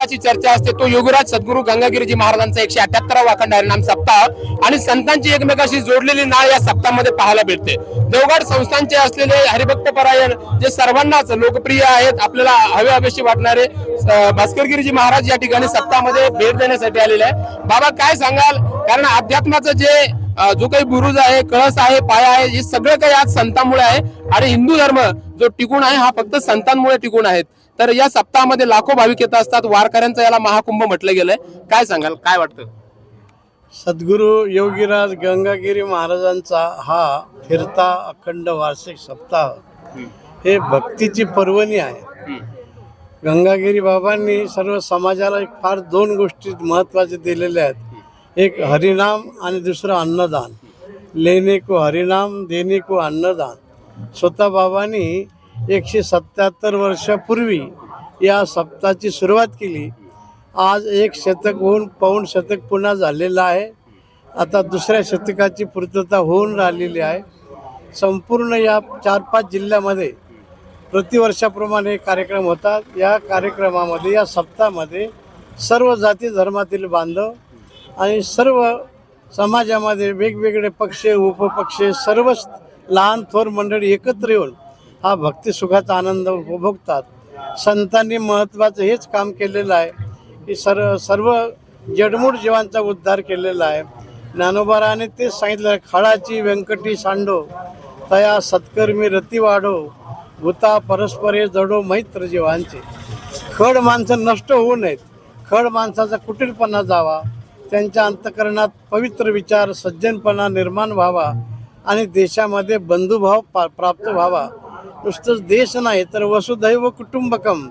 ची चर्चा असते. तो योगीराज सद्गुरू गंगागिरीजी महाराजांचा एकशे अठ्याहत्तरावा अखंड हरिनाम सप्ताह आणि संतांची एकमेकाशी जोडलेली नाळ या सप्ताहामध्ये पाहायला भेटते. देवगड संस्थांचे असलेले हरिभक्त परायण जे सर्वांनाच लोकप्रिय आहेत आपल्याला हवे हवेशी वाटणारे भास्करगिरीजी महाराज या ठिकाणी सप्ताहामध्ये भेट देण्यासाठी आलेले आहे बाबा काय सांगाल? कारण अध्यात्माचं जे जो काही बुरुज आहे कळस आहे पाया आहे हे सगळं काही आज संतांमुळे आहे. आणि हिंदू धर्म जो टिकून आहे हा फक्त संतांमुळे टिकून आहेत. तर या सप्ताहामध्ये लाखो भाविक येत असतात. वारकऱ्यांचा याला महाकुंभ म्हटलं गेलंय. काय सांगाल? काय वाटतं? सद्गुरू योगीराज गंगागिरी महाराजांचा हा फिरता अखंड वार्षिक सप्ताह हे भक्तीची पर्वणी आहे. गंगागिरी बाबांनी सर्व समाजाला एक फार दोन गोष्टी महत्त्वाचे दिलेल्या आहेत. एक हरिनाम आणि दुसरं अन्नदान. लेणे को हरिनाम देणे को अन्नदान. स्वतः बाबांनी एकशे सत्याहत्तर वर्षापूर्वी या सप्ताहाची सुरुवात केली. आज एक शतक होऊन पाऊण शतक पुन्हा झालेलं आहे. आता दुसऱ्या शतकाची पूर्तता होऊन राहिलेली आहे. संपूर्ण या चार पाच जिल्ह्यामध्ये प्रतिवर्षाप्रमाणे कार्यक्रम होतात. या कार्यक्रमामध्ये या सप्ताहामध्ये सर्व जाती धर्मातील बांधव आणि सर्व समाजामध्ये वेगवेगळे पक्ष उपपक्ष सर्वच लहान थोर मंडळी एकत्र येऊन हा भक्तिसुखाचा आनंद उपभोगतात. संतांनी महत्त्वाचं हेच काम केलेलं आहे. की सर्व सर्व जडमूड जीवांचा उद्धार केलेला आहे. ज्ञानोबाराने तेच सांगितलं खळाची व्यंकटी सांडो तया सत्कर्मी रती वाढो भूता परस्परे जडो मैत्र जीवांचे. खड माणसं नष्ट होऊ नयेत. खड माणसाचा कुटीरपणा जावा. त्यांच्या अंतकरणात पवित्र विचार सज्जनपणा निर्माण व्हावा. आणि देशामध्ये बंधुभाव पा प्राप्त व्हावा. नुसतंच देश नाही तर वसुधैव कुटुंबकम.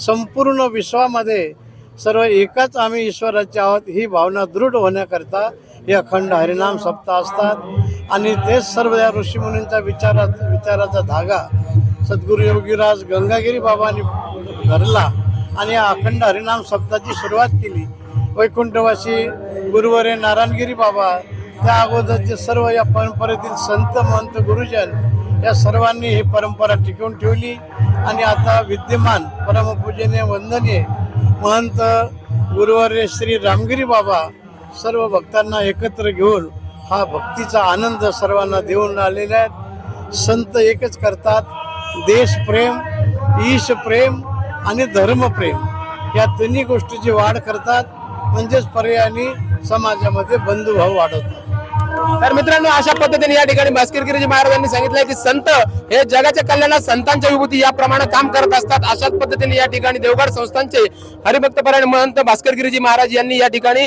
संपूर्ण विश्वामध्ये सर्व एकाच आम्ही ईश्वराचे आहोत ही भावना दृढ होण्याकरता हे अखंड हरिनाम सप्ताह असतात. आणि तेच सर्व या ऋषीमुनींचा विचारात विचाराचा धागा सद्गुरू योगीराज गंगागिरी बाबांनी धरला आणि या अखंड हरिनाम सप्ताहाची सुरुवात केली. वैकुंठवासी गुरुवरे नारायणगिरी बाबा त्या अगोदरचे सर्व या परंपरेतील संत महंत गुरुजन या सर्वांनी ही परंपरा टिकवून ठेवली. आणि आता विद्यमान परमपूजनीय वंदनीय महंत गुरुवर्य श्री रामगिरी बाबा सर्व भक्तांना एकत्र घेऊन हा भक्तीचा आनंद सर्वांना देऊन आलेला आहे संत एकच करतात देशप्रेम ईशप्रेम आणि धर्मप्रेम या तिन्ही गोष्टीची वाढ करतात म्हणजेच पर्यायाने समाजामध्ये बंधुभाव वाढवतात. तर मित्रांनो अशा पद्धतीने या ठिकाणी भास्करगिरीजी महाराजांनी सांगितलंय की संत हे जगाच्या कल्याणात संतांच्या विभूती याप्रमाणे काम करत असतात. अशाच पद्धतीने या ठिकाणी देवगड संस्थांचे हरिभक्तपरायण महंत भास्करगिरीजी महाराज यांनी या ठिकाणी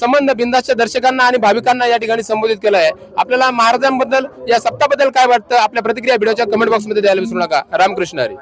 संबंध बिंदाच्या दर्शकांना आणि भाविकांना या ठिकाणी संबोधित केलं आहे. आपल्याला महाराजांबद्दल या सप्ताबद्दल काय वाटतं? आपल्या प्रतिक्रिया व्हिडिओच्या कमेंट बॉक्समध्ये द्यायला विसरू नका. रामकृष्ण हरी.